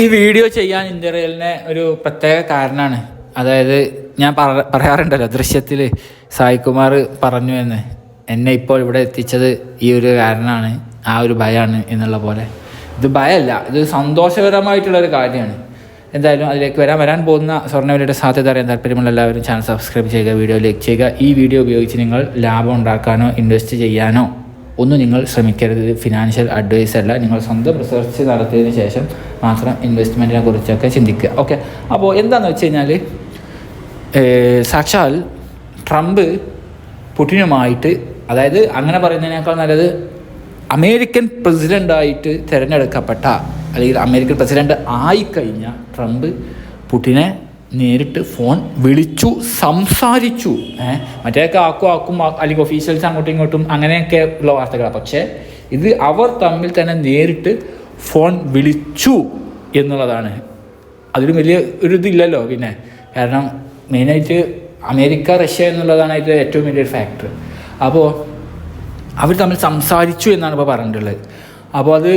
ഈ വീഡിയോ ചെയ്യാൻ ഇന്ത്യയിലിനെ ഒരു പ്രത്യേക കാരണമാണ് അതായത് ഞാൻ പറ- പറയാറുണ്ടല്ലോ ദൃശ്യത്തിൽ സായികുമാർ പറഞ്ഞു എന്ന്. എന്നെ ഇപ്പോൾ ഇവിടെ എത്തിച്ചത് ഈ ഒരു കാരണമാണ് ആ ഒരു ഭയമാണ് എന്നുള്ള പോലെ. ഇത് ഭയമല്ല ഇത് സന്തോഷകരമായിട്ടുള്ള ഒരു കാര്യമാണ്. എന്തായാലും അതിലേക്ക് വരാൻ വരാൻ പോകുന്ന സ്വർണവിലയുടെ സാധ്യത അറിയാൻ താല്പര്യമുള്ള എല്ലാവരും ചാനൽ സബ്സ്ക്രൈബ് ചെയ്യുക വീഡിയോ ലൈക്ക് ചെയ്യുക. ഈ വീഡിയോ ഉപയോഗിച്ച് നിങ്ങൾ ലാഭം ഉണ്ടാക്കാനോ ഇൻവെസ്റ്റ് ചെയ്യാനോ ഒന്നും നിങ്ങൾ ശ്രമിക്കരുത്. ഫിനാൻഷ്യൽ അഡ്വൈസ് അല്ല. നിങ്ങൾ സ്വന്തം റിസർച്ച് നടത്തിയതിന് ശേഷം മാത്രം ഇൻവെസ്റ്റ്മെന്റിനെ കുറിച്ചൊക്കെ ചിന്തിക്കുക. ഓക്കെ അപ്പോൾ എന്താണെന്ന് വെച്ച് കഴിഞ്ഞാൽ സാക്ഷാൽ ട്രംപ് പുടിനുമായിട്ട് അതായത് അങ്ങനെ പറയുന്നതിനേക്കാൾ നല്ലത് അമേരിക്കൻ പ്രസിഡന്റായിട്ട് തിരഞ്ഞെടുക്കപ്പെട്ട അല്ലെങ്കിൽ അമേരിക്കൻ പ്രസിഡന്റ് ആയിക്കഴിഞ്ഞ ട്രംപ് പുടിനെ നേരിട്ട് ഫോൺ വിളിച്ചു സംസാരിച്ചു. ഏഹ് മറ്റേതൊക്കെ ആക്കും ആക്കും അല്ലെങ്കിൽ ഒഫീഷ്യൽസ് അങ്ങോട്ടും ഇങ്ങോട്ടും അങ്ങനെയൊക്കെ ഉള്ള വാർത്തകളാണ് പക്ഷേ ഇത് അവർ തമ്മിൽ തന്നെ നേരിട്ട് ഫോൺ വിളിച്ചു എന്നുള്ളതാണ്. അതിലും വലിയ ഒരു ഇതില്ലല്ലോ പിന്നെ. കാരണം മെയിനായിട്ട് അമേരിക്ക റഷ്യ എന്നുള്ളതാണ് അതിന്റെ ഏറ്റവും വലിയൊരു ഫാക്ടർ അപ്പോൾ അവർ തമ്മിൽ സംസാരിച്ചു എന്നാണ് ഇപ്പോൾ പറഞ്ഞിട്ടുള്ളത്. അപ്പോൾ അത്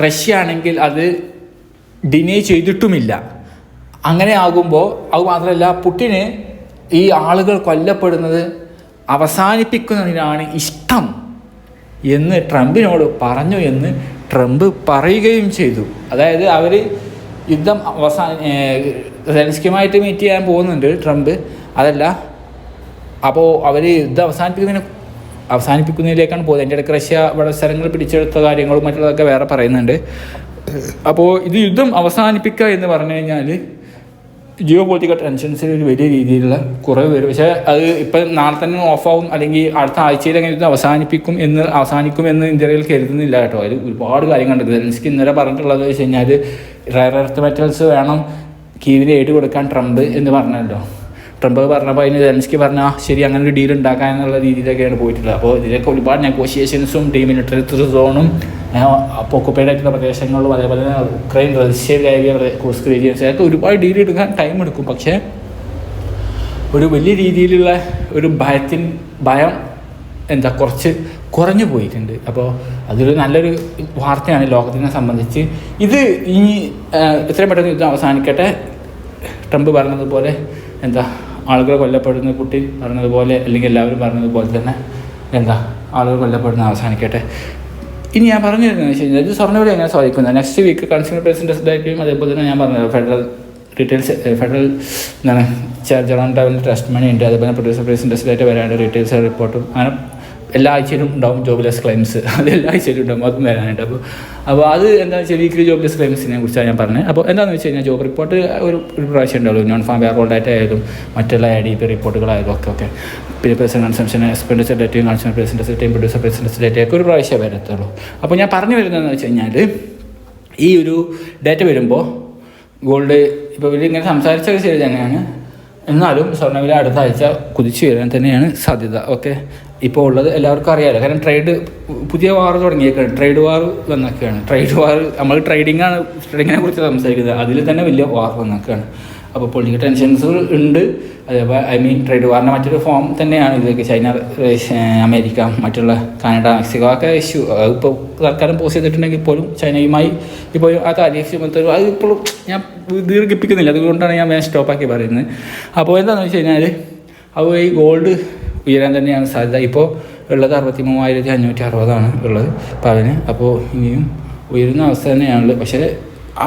റഷ്യ ആണെങ്കിൽ അത് ഡിനേ ചെയ്തിട്ടുമില്ല. അങ്ങനെ ആകുമ്പോൾ അത് മാത്രമല്ല പുട്ടിന് ഈ ആളുകൾ കൊല്ലപ്പെടുന്നത് അവസാനിപ്പിക്കുന്നതിനാണ് ഇഷ്ടം എന്ന് ട്രംപിനോട് പറഞ്ഞു എന്ന് ട്രംപ് പറയുകയും ചെയ്തു. അതായത് അവർ യുദ്ധം അവസാന സെലൻസ്കിയുമായിട്ട് മീറ്റ് ചെയ്യാൻ പോകുന്നുണ്ട് ട്രംപ്. അതല്ല അപ്പോൾ അവർ യുദ്ധം അവസാനിപ്പിക്കുന്നതിന് അവസാനിപ്പിക്കുന്നതിലേക്കാണ് പോകുന്നത്. എന്റെ ഇടയ്ക്ക് റഷ്യ ഇവിടെ സ്ഥലങ്ങൾ പിടിച്ചെടുത്ത കാര്യങ്ങളും മറ്റുള്ളതൊക്കെ വേറെ പറയുന്നുണ്ട്. അപ്പോൾ ഇത് യുദ്ധം അവസാനിപ്പിക്കുക എന്ന് പറഞ്ഞു കഴിഞ്ഞാൽ ജിയോ പൊളിറ്റിക്കൽ ടെൻഷൻസിൽ ഒരു വലിയ രീതിയിലുള്ള കുറവ് വരും. പക്ഷേ അത് ഇപ്പം നാളെ തന്നെ ഓഫാവും അല്ലെങ്കിൽ അടുത്ത ആഴ്ചയിൽ അങ്ങനെ അവസാനിപ്പിക്കും എന്ന് അവസാനിക്കും എന്ന് ഇന്ത്യയിൽ കരുതുന്നില്ല കേട്ടോ. അതിൽ ഒരുപാട് കാര്യങ്ങളുണ്ട് എനിക്ക് ഇന്നലെ പറഞ്ഞിട്ടുള്ളത് വെച്ച് കഴിഞ്ഞാൽ റയർ എർത്ത് മെറ്റൽസ് വേണം കീവിന് ഏട് കൊടുക്കാൻ ട്രംപ് എന്ന് പറഞ്ഞല്ലോ. ട്രംപ് പറഞ്ഞപ്പോൾ അതിന് സെലൻസ്കി പറഞ്ഞാൽ ശരി അങ്ങനെ ഒരു ഡീൽ ഉണ്ടാക്കാൻ എന്നുള്ള രീതിയിലൊക്കെയാണ് പോയിട്ടുള്ളത്. അപ്പോൾ ഇതിലൊക്കെ ഒരുപാട് നെഗോഷിയേഷൻസും ഡീമിലിറ്ററി സോണും അപ്പോൾ ഒക്കുപ്പൈഡ് ആയിട്ടുള്ള പ്രദേശങ്ങളിലും അതേപോലെ തന്നെ ഉക്രൈൻ റഷ്യ ലേവിയ കുസ്ക് റീജിയൻസ് അതൊക്കെ ഒരുപാട് ഡീൽ എടുക്കാൻ ടൈം എടുക്കും. പക്ഷേ ഒരു വലിയ രീതിയിലുള്ള ഒരു ഭയത്തിൻ ഭയം എന്താ കുറച്ച് കുറഞ്ഞു പോയിട്ടുണ്ട്. അപ്പോൾ അതൊരു നല്ലൊരു വാർത്തയാണ് ലോകത്തിനെ സംബന്ധിച്ച്. ഇത് ഇനി എത്രയും പെട്ടെന്ന് യുദ്ധം അവസാനിക്കട്ടെ. ട്രംപ് പറഞ്ഞതുപോലെ എന്താ ആളുകൾ കൊല്ലപ്പെടുന്ന കുട്ടി പറഞ്ഞതുപോലെ അല്ലെങ്കിൽ എല്ലാവരും പറഞ്ഞതുപോലെ തന്നെ എന്താ ആളുകൾ കൊല്ലപ്പെടുന്ന അവസാനിക്കട്ടെ. ഇനി ഞാൻ പറഞ്ഞു തരുന്നത് വെച്ച് കഴിഞ്ഞാൽ ഇത് സ്വർണവില എങ്ങനെ സ്വാധീനിക്കുന്നത് നെക്സ്റ്റ് വീക്ക് കൺസ്യൂമർ പ്രസിഡൻസ് ഡേറ്റും അതേപോലെ തന്നെ ഞാൻ പറഞ്ഞത് ഫെഡറൽ റീറ്റെയിൽസ് ഫെഡറൽ എന്താണ് ഡെവലപ്മെന്റ് ട്രസ്റ്റ് മണി ഉണ്ട്. അതേപോലെ പ്രൊഡ്യൂസർ പ്രസിഡൻസ് ഡേറ്റ് വരാണ്ട് റീറ്റെയിൽസ് റിപ്പോർട്ടും അങ്ങനെ എല്ലാ ആഴ്ചയിലും ഉണ്ടാവും ജോബ്ലെസ് ക്ലെയിംസ് അത് എല്ലാ ആഴ്ചയിലും ഉണ്ടാവും അതും വരാനുണ്ട്. അപ്പോൾ അപ്പോൾ അത് എന്താണെന്ന് വെച്ചാൽ വീക്കിലി ജോബ്ലെസ് ക്ലെയിംസിനെ കുറിച്ചാണ് ഞാൻ പറഞ്ഞത്. അപ്പോൾ എന്താണെന്ന് വെച്ച് കഴിഞ്ഞാൽ ജോബ് റിപ്പോർട്ട് ഒരു ഒരു പ്രാവശ്യം ഉണ്ടാവുള്ളൂ. നോൺ ഫാം വേർ ഡാറ്റ ആയാലും മറ്റുള്ള ഐ ഡി പി റിപ്പോർട്ടുകളായാലും ഒക്കെ ഒക്കെ. പിന്നെ പേഴ്സൺ കൺസംഷൻ എക്സ്പെൻഡിച്ചർ ഡേറ്റയും കൺസ്യൂമർ പ്രസിഡൻസ് ഡേറ്റയും പ്രൊഡ്യൂസർ പ്രസിഡൻസ് ഡേറ്റയൊക്കെ ഒരു പ്രാവശ്യം വരത്തുള്ളൂ. അപ്പോൾ ഞാൻ പറഞ്ഞു വരുന്നതെന്ന് വെച്ച് കഴിഞ്ഞാൽ ഈ ഒരു ഡേറ്റ വരുമ്പോൾ ഗോൾഡ് ഇപ്പോൾ ഇവർ ഇങ്ങനെ സംസാരിച്ചത് ശരി തന്നെയാണ് എന്നാലും സ്വർണവില അടുത്ത ആഴ്ച കുതിച്ചു വരാൻ തന്നെയാണ് സാധ്യത. ഓക്കെ ഇപ്പോൾ ഉള്ളത് എല്ലാവർക്കും അറിയാമല്ലോ കാരണം ട്രേഡ് പുതിയ വാർ തുടങ്ങിയേക്കാണ്. ട്രേഡ് വാർ വന്നൊക്കെയാണ്. ട്രേഡ് വാർ നമ്മൾ ട്രേഡിങ്ങാണ് ട്രേഡിങ്ങിനെ കുറിച്ച് സംസാരിക്കുന്നത്. അതിൽ തന്നെ വലിയ വാർ വന്നൊക്കെയാണ്. അപ്പോൾ പൊളിറ്റിക്കൽ ടെൻഷൻസ് ഉണ്ട്. അതേപോലെ ഐ മീൻ ട്രേഡ് വാറിന്റെ മറ്റൊരു ഫോം തന്നെയാണ്. ഇതൊക്കെ ചൈന അമേരിക്ക മറ്റുള്ള കാനഡ മെക്സിക്കോ ഒക്കെ ഇഷ്യൂ ഇപ്പോൾ സർക്കാരും പോസ് ചെയ്തിട്ടുണ്ടെങ്കിൽ പോലും ചൈനയുമായി ഇപ്പോൾ ആ താരീഫ് ചുമത്തൽ അത് ഇപ്പോഴും ഞാൻ ദീർഘിപ്പിക്കുന്നില്ല. അതുകൊണ്ടാണ് ഞാൻ വേഗം സ്റ്റോപ്പാക്കി പറയുന്നത്. അപ്പോൾ എന്താണെന്ന് വെച്ച് കഴിഞ്ഞാൽ അപ്പോൾ ഈ ഗോൾഡ് ഉയരാൻ തന്നെയാണ് സാധ്യത. ഇപ്പോൾ ഉള്ളത് അറുപത്തി മൂവായിരത്തി അഞ്ഞൂറ്റി അറുപതാണ് ഉള്ളത് പവന്. അപ്പോൾ ഇനിയും ഉയരുന്ന അവസ്ഥ തന്നെയാണുള്ളത്. പക്ഷേ ആ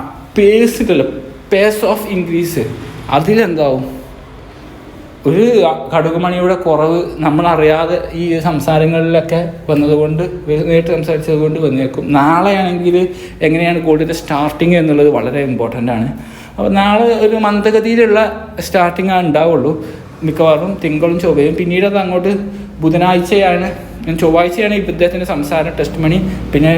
ഉണ്ടല്ലോ പേസ് ഓഫ് ഇൻക്രീസ് അതിലെന്താവും? ഒരു കടുകുമണിയുടെ കുറവ് നമ്മളറിയാതെ ഈ സംസാരങ്ങളിലൊക്കെ വന്നതുകൊണ്ട് നേരിട്ട് സംസാരിച്ചത് കൊണ്ട് വന്നേക്കും. നാളെയാണെങ്കിൽ എങ്ങനെയാണ് ഗോൾഡിന്റെ സ്റ്റാർട്ടിങ് എന്നുള്ളത് വളരെ ഇമ്പോർട്ടന്റ് ആണ്. അപ്പോൾ നാളെ ഒരു മന്ദഗതിയിലുള്ള സ്റ്റാർട്ടിങ് ഉണ്ടാവുള്ളൂ. മിക്കവാറും തിങ്കളും ചൊവ്വയും. പിന്നീട് അത് അങ്ങോട്ട് ബുധനാഴ്ചയാണ് ചൊവ്വാഴ്ചയാണ് ഇദ്ദേഹത്തിന്റെ സംസാരം ടെസ്റ്റ് മണി പിന്നെ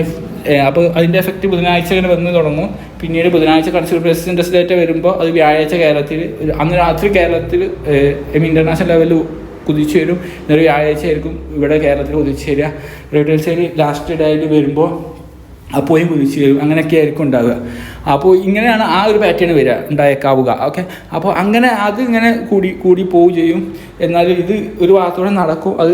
അപ്പോൾ അതിന്റെ എഫക്റ്റ് ബുധനാഴ്ച വന്ന് തുടങ്ങും. പിന്നീട് ബുധനാഴ്ച കൺസ്യൂമർ പ്രസിഡന്റ് ഡേറ്റ വരുമ്പോൾ അത് വ്യാഴാഴ്ച കേരളത്തിൽ അന്ന് രാത്രി കേരളത്തിൽ ഇന്റർനാഷണൽ ലെവലിൽ കുതിച്ചു വരും. എന്നൊരു വ്യാഴാഴ്ച ആയിരിക്കും ഇവിടെ കേരളത്തിൽ കുതിച്ചു വരിക. റീറ്റെയിൽ സെയിൽ ലാസ്റ്റ് ഡേയിൽ വരുമ്പോൾ അപ്പോയും കുതിച്ചു വരും. അങ്ങനെയൊക്കെ ആയിരിക്കും ഉണ്ടാവുക. അപ്പോൾ ഇങ്ങനെയാണ് ആ ഒരു പാറ്റേൺ വരിക ഉണ്ടായേക്കാവുക. ഓക്കെ അപ്പോൾ അങ്ങനെ അത് ഇങ്ങനെ കൂടി കൂടി പോവുകയും ചെയ്യും. എന്നാൽ ഇത് ഒരു ഭാഗത്തോടെ നടക്കും. അത്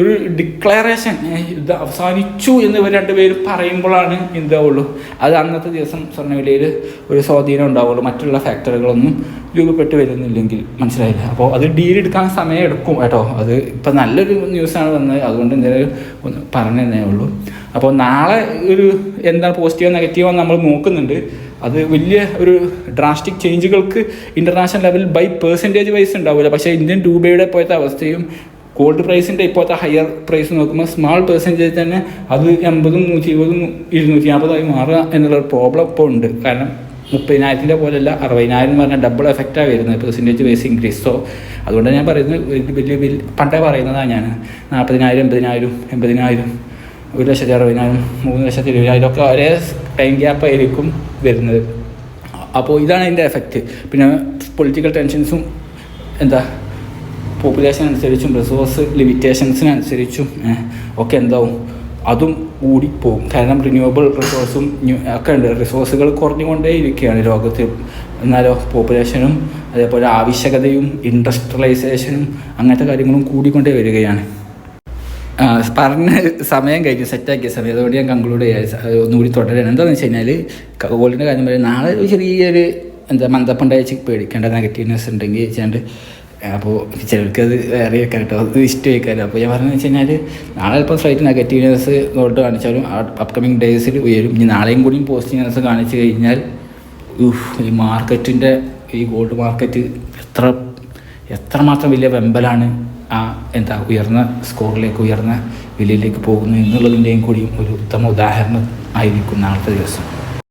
ഒരു ഡിക്ലറേഷൻ ഇത് അവസാനിച്ചു എന്ന് ഇവർ രണ്ടുപേരും പറയുമ്പോഴാണ് എന്താവുള്ളൂ അത് അന്നത്തെ ദിവസം സ്വർണവിലയിൽ ഒരു സ്വാധീനം ഉണ്ടാവുള്ളൂ. മറ്റുള്ള ഫാക്ടറികളൊന്നും രൂപപ്പെട്ട് വരുന്നില്ലെങ്കിൽ. മനസ്സിലായില്ല? അപ്പോൾ അത് ഡീൽ എടുക്കാൻ സമയം എടുക്കും കേട്ടോ. അത് ഇപ്പം നല്ലൊരു ന്യൂസാണ് വന്നത്. അതുകൊണ്ട് എന്തെങ്കിലും ഒന്ന് പറഞ്ഞു തന്നേ ഉള്ളൂ. അപ്പോൾ നാളെ ഒരു എന്താണ് പോസിറ്റീവോ നെഗറ്റീവോ നമ്മൾ നോക്കുന്നുണ്ട്. അത് വലിയ ഒരു drastic ചേഞ്ചുകൾക്ക് international level by percentage wise ഉണ്ടാവില്ല. പക്ഷേ ഇന്ത്യൻ രൂപയുടെ ഇപ്പോഴത്തെ അവസ്ഥയും ഗോൾഡ് പ്രൈസിന്റെ ഇപ്പോഴത്തെ ഹയർ പ്രൈസ് നോക്കുമ്പോൾ സ്മാൾ പെർസെന്റേജ് തന്നെ അത് എൺപതും നൂറ്റി ഇരുപതും ഇരുന്നൂറ്റി നാൽപ്പതായി മാറുക എന്നുള്ള പ്രോബ്ലം ഇപ്പോൾ ഉണ്ട്. കാരണം മുപ്പതിനായിരത്തിന്റെ പോലെയല്ല അറുപതിനായിരം എന്ന് പറഞ്ഞാൽ ഡബിൾ എഫക്റ്റാണ് വരുന്നത് പെർസെന്റേജ് ബേസ് ഇൻക്രീസ് സോ അതുകൊണ്ട് ഞാൻ പറയുന്നത് വലിയ വലിയ പണ്ടേ പറയുന്നതാണ് ഞാൻ. നാൽപ്പതിനായിരം എൺപതിനായിരം എൺപതിനായിരം. ഒരു ലക്ഷത്തി അറുപതിനായിരം മൂന്ന് ലക്ഷത്തി ഇരുപതിനായിരം ഒക്കെ ഒരേ ടൈം ഗ്യാപ്പ് ആയിരിക്കും വരുന്നത്. അപ്പോൾ ഇതാണ് അതിന്റെ എഫക്റ്റ് പിന്നെ പൊളിറ്റിക്കൽ ടെൻഷൻസും എന്താ പോപ്പുലേഷൻ അനുസരിച്ചും റിസോഴ്സ് ലിമിറ്റേഷൻസിനനുസരിച്ചും ഒക്കെ എന്താവും. അതും കൂടി പോകും. കാരണം റിന്യൂവബിൾ റിസോഴ്സും ഒക്കെ ഉണ്ട്. റിസോഴ്സുകൾ കുറഞ്ഞുകൊണ്ടേ ഇരിക്കുകയാണ് ലോകത്ത്. എന്നാലോ പോപ്പുലേഷനും അതേപോലെ ആവശ്യകതയും ഇൻഡസ്ട്രിയലൈസേഷനും അങ്ങനത്തെ കാര്യങ്ങളും കൂടിക്കൊണ്ടേ വരികയാണ്. പറഞ്ഞ സമയം കഴിഞ്ഞു സെറ്റാക്കിയ സമയം അതുകൊണ്ട് ഞാൻ കൺക്ലൂഡ് ചെയ്യാൻ ഒന്നുകൂടി തുടരുകയാണ് എന്താണെന്ന് വെച്ച് കഴിഞ്ഞാൽ ഗോൾഡിന്റെ കാര്യം പറയും നാളെ ഒരു ചെറിയൊരു എന്താ മന്ദപ്പുണ്ടായിച്ച് പേടിക്കേണ്ട നെഗറ്റീവ്നെസ് ഉണ്ടെങ്കിൽ വെച്ചാണ്ട് അപ്പോൾ ചിലർക്ക് അത് വേറെ വെക്കാൻ കേട്ടോ. അത് ഇഷ്ടം വയ്ക്കാമല്ലോ അപ്പോൾ ഞാൻ പറഞ്ഞതെന്ന് വെച്ച് കഴിഞ്ഞാൽ നാളെ ഇപ്പോൾ സ്ലൈറ്റ് നെഗറ്റീവ്നെസ് ഗോൾഡ് കാണിച്ചാലും അപ്കമിങ് ഡേയ്സിൽ ഉയരും. ഇനി നാളെയും കൂടിയും പോസിറ്റീവ്നെസ് കാണിച്ചു കഴിഞ്ഞാൽ ഈ മാർക്കറ്റിന്റെ ഈ ഗോൾഡ് മാർക്കറ്റ് എത്ര എത്രമാത്രം വലിയ വെമ്പലാണ്. ആ എന്താ ഉയർന്ന സ്കോറിലേക്ക് ഉയർന്ന വിലയിലേക്ക് പോകുന്നു എന്നുള്ളതിന്റെയും കൂടിയും ഒരു ഉത്തമ ഉദാഹരണം ആയിരിക്കും നാളത്തെ ദിവസം.